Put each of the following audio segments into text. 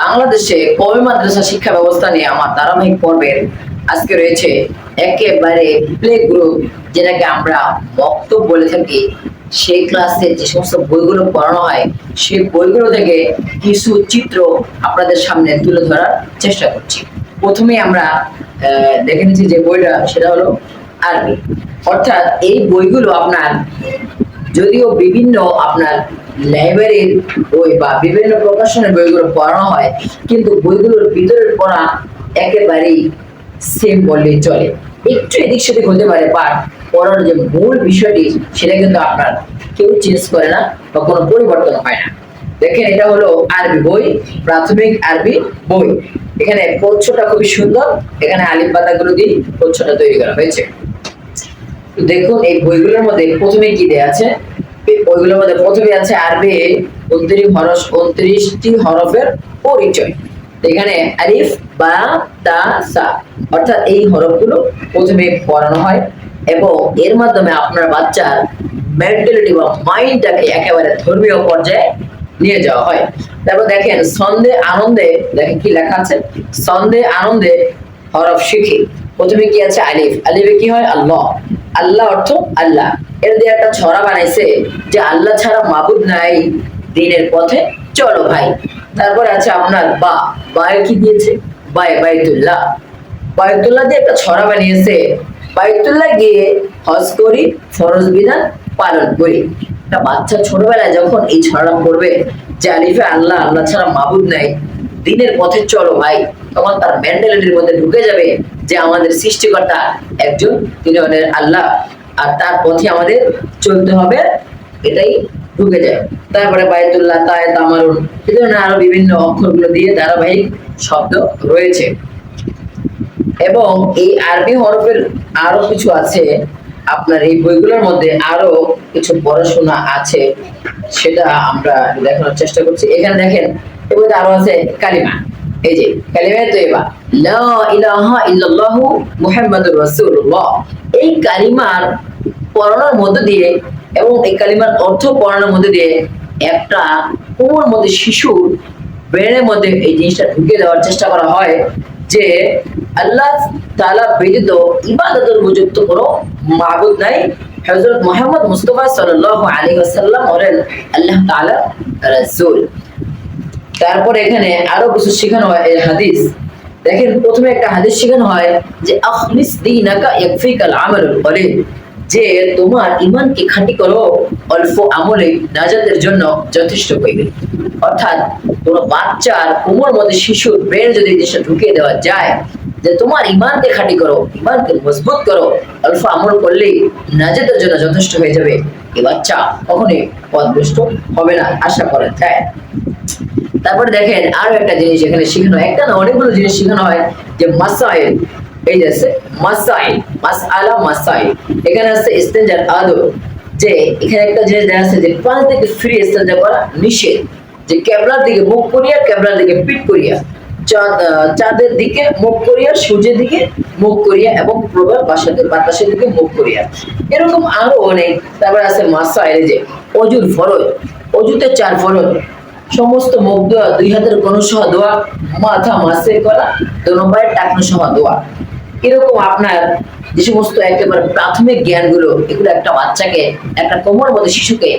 বাংলাদেশে কবি মাদ্রাসা শিক্ষা ব্যবস্থা নিয়ে আমার ধারাবাহিক পর্বের আজকে রয়েছে একেবারে প্লে গ্রুপ যেটাকে আমরা বক্তব্য বলে থাকি। সেই ক্লাসে যে সমস্ত বইগুলো পড়ানো হয়, সেই বইগুলো থেকে কিছু চিত্র আপনাদের সামনে তুলে ধরার চেষ্টা করছি। প্রথমে আমরা দেখে নিচ্ছি যে বইটা, সেটা হলো আরবি। অর্থাৎ এই বইগুলো আপনার যদিও বিভিন্ন আপনার লাইব্রেরির বই বা বিভিন্ন প্রকাশনের বইগুলো পড়ানো হয়, কিন্তু বইগুলোর ভিতরের পড়া একেবারেই সেম বললেই চলে। একটু এদিক সেদিক হতে পারে বাট পড়ার যে মূল বিষয়টি, সেটা কিন্তু আপনার কেউ চেঞ্জ করে না বা কোনো পরিবর্তন হয় না। দেখেন, এটা হলো আরবি বই, প্রাথমিক আরবি বই। এখানে প্রচ্ছটা খুবই সুন্দর। এখানে আলিফ পাতাগুলো দিয়ে প্রচ্ছটা তৈরি করা হয়েছে। দেখুন, এই বইগুলোর মধ্যে প্রথমে কি দেয়া আছে? বইগুলোর মধ্যে প্রথমে আছে আরবি উনত্রিশ হরস উনত্রিশটি হরফের পরিচয়। এখানে আলিফ, বা, তা, সা। অর্থাৎ এই হরফগুলো প্রথমে পড়ানো হয় এবং এর মাধ্যমে আপনার বাচ্চার মেন্টালিটি বা মাইন্ডটাকে একেবারে ধর্মীয় পর্যায়ে নিয়ে যাওয়া হয়। তারপর দেখেন, সন্ধে আনন্দে, দেখেন কি লেখা আছে? সন্ধে আনন্দে হরফ শিখি। প্রথমে কি আছে আলিফ? আলিফে কি হয়? আল্লাহ। আল্লাহ অর্থ আল্লাহ। এর দিয়ে একটা ছড়া বানাইছে যে আল্লাহ ছাড়া মাবুদ নাই, দিনের পথে চলো ভাই। তারপর আছে আপনার বা। বায়ে কি দিয়েছে? বাই বাইতুল্লাহ। বাইতুল্লাহ দিয়ে একটা ছড়া বানিয়েছে। বাইতুল্লাহ গিয়ে হজ করি, ফরজ বিধান পালন করি। একটা বাচ্চা ছোটবেলায় যখন এই ছড়াটা পড়বে যে আলিফে আল্লাহ আল্লাহ ছাড়া মাবুদ নাই দিনের পথে চলো ভাই। তখন তার মেন্টালিটির মধ্যে ঢুকে যাবে যে আমাদের সৃষ্টিকর্তা একজন, তিনি হলেন আল্লাহ। আর তার পথে আমাদের চলতে হবে, এটাই ঢুকে যায়। তারপরে বায়তুল্লাহ তায় তামারুন এই ধরনের আরও বিভিন্ন অক্ষরগুলো দিয়ে ধারাবাহিক শব্দ রয়েছে। এবং এই আরবি হরফের আরও কিছু আছে। আপনার এই বইগুলোর মধ্যে আরও কিছু পড়াশোনা আছে, সেটা আমরা দেখানোর চেষ্টা করছি। এখানে দেখেন আরও আছে কালিমা। এই যে কালিমা ইল্লাল্লাহু মুহাম্মাদুর রাসূলুল্লাহ। এই কালিমার দিয়ে এবং এই কালিমার অর্থ মধ্যে দিয়ে একটা কোমর মধ্যে শিশুর ব্রেনের মধ্যে এই জিনিসটা দেওয়ার চেষ্টা করা হয় যে আল্লাহ তাআলা ব্যতীত ইবাদতের উপযুক্ত কোনো মাবুদ নাই। হযরত মুহাম্মদ মুস্তাফা সাল্লাল্লাহু আলাইহি ওয়াসাল্লাম হলেন আল্লাহ তাআলা রাসূল। তারপর এখানে আরও কিছু শেখানো হয় এই হাদিস। দেখেন, প্রথমে একটা হাদিস শেখানো হয় যে, আখলিস দীনাকা ইয়াকফিকাল আমালুল কলিল। যে, তোমার ইমানকে খাঁটি করো, অল্প আমলে নাজাতের জন্য যথেষ্ট হইবে। অর্থাৎ, কোনো বাচ্চার কোমর মধ্যে শিশুর ব্রেন যদি জিনিসটা ঢুকিয়ে দেওয়া যায়, যে, তোমার ইমানকে খাঁটি করো ইমানকে মজবুত করো, অল্প আমল করলেই নাজাতের জন্য যথেষ্ট হয়ে যাবে। এই বাচ্চা কখনোই পথভ্রষ্ট হবে না, আশা করা যায়। তারপরে দেখেন আরও একটা জিনিস এখানে শেখানো একটা না, অনেকগুলো জিনিস শেখানো হয় যে মাসাইল। এই যে আছে, মাসাইল, মাসআলা মাসাইল। এখানে আছে ইস্তেঞ্জার আদব। যে এখানে একটা জিনিস দেখা যাচ্ছে যে পাঁচ থেকে ফ্রি ইস্তেঞ্জা করা নিষেধ। যে ক্যাবলার দিকে মুখ করিয়া, ক্যাবলার দিকে পিঠ করিয়া। চাঁদের দিকে মুখ করিয়া, সূর্যের দিকে মুখ করিয়া এবং প্রবল বাসাদের বাতাসের দিকে মুখ করিয়া। এরকম আরও অনেক। তারপরে আছে মাসাইল যে অজুর ফরজ। অজুতে চার ফরজ। সমস্ত মুখ দোয়া দুই হাতের কোনো সহ দোয়া মাথা মাসে করা দোনো পায়ের টাকনো সহ দোয়া এরকম আপনার যে সমস্ত একেবারে প্রাথমিক জ্ঞানগুলো, এগুলো একটা বাচ্চাকে, একটা কোমর মধ্যে শিশুকে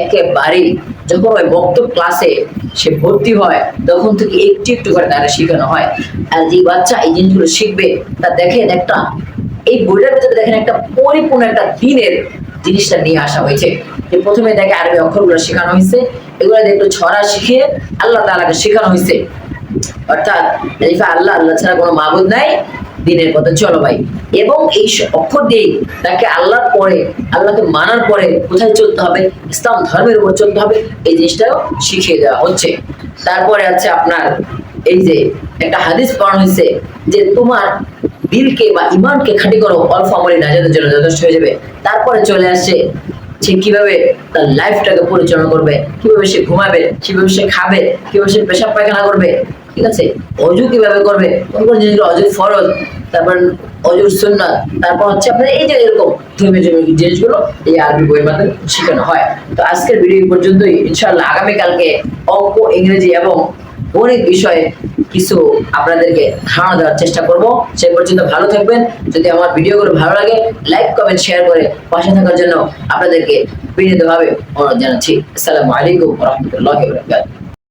একেবারেই যখন ওই বক্তব্য ক্লাসে সে ভর্তি হয়, তখন থেকে একটু একটু করে তারা শেখানো হয়। আর যে বাচ্চা এই জিনিসগুলো শিখবে, তা দেখেন একটা, এই বইটার ভিতরে দেখেন একটা পরিপূর্ণ একটা দিনের জিনিসটা নিয়ে আসা হয়েছে। প্রথমে দেখে আরবি অক্ষরগুলো শেখানো হয়েছে এগুলো একটু ছড়া শিখিয়ে আল্লাহ তাআলাকে শেখানো হয়েছে অর্থাৎ আল্লাহ আল্লাহ ছাড়া কোনো মাবুদ নাই দিনের পথে। চলো ভাই। এবং এই অক্ষর দিয়ে তাকে আল্লাহর পরে, আল্লাহকে মানার পরে কোথায় চলতে হবে? ইসলাম ধর্মের উপর চলতে হবে। এই জিনিসটাও শিখিয়ে দেওয়া হচ্ছে। তারপরে আছে আপনার এই যে একটা হাদিস পড়ানো হয়েছে যে তোমার দিলকে বা ইমানকে খাঁটি করো, অল্প আমলে নাজাদের জন্য যথেষ্ট হয়ে যাবে। তারপরে চলে আসছে সে কীভাবে তার লাইফটাকে পরিচালনা করবে, কীভাবে সে ঘুমাবে, কীভাবে সে খাবে, কীভাবে সে পেশাব পায়খানা করবে, ঠিক আছে? অজু কীভাবে করবে? কোন কোন জিনিসগুলো অজুর ফরজ, তারপর অজুর সুন্নাত, তারপর হচ্ছে আপনার এই যে এরকম ধর্মীয় ধর্মীয় জিনিসগুলো, এই আরবি বইয়ের মাধ্যমে শেখানো হয়। তো আজকের ভিডিও পর্যন্তই। ইনশাআল্লাহ আগামীকালকে অঙ্ক, ইংরেজি এবং গণিত বিষয়ে কিছু আপনাদেরকে ধারণা দেওয়ার চেষ্টা করব। সে পর্যন্ত ভালো থাকবেন। যদি আমার ভিডিওগুলো ভালো লাগে লাইক কমেন্ট শেয়ার করে পাশে থাকার জন্য আপনাদেরকে বিনীতভাবে অনুরোধ জানাচ্ছি। আসসালামু আলাইকুম রহমতুল্লাহ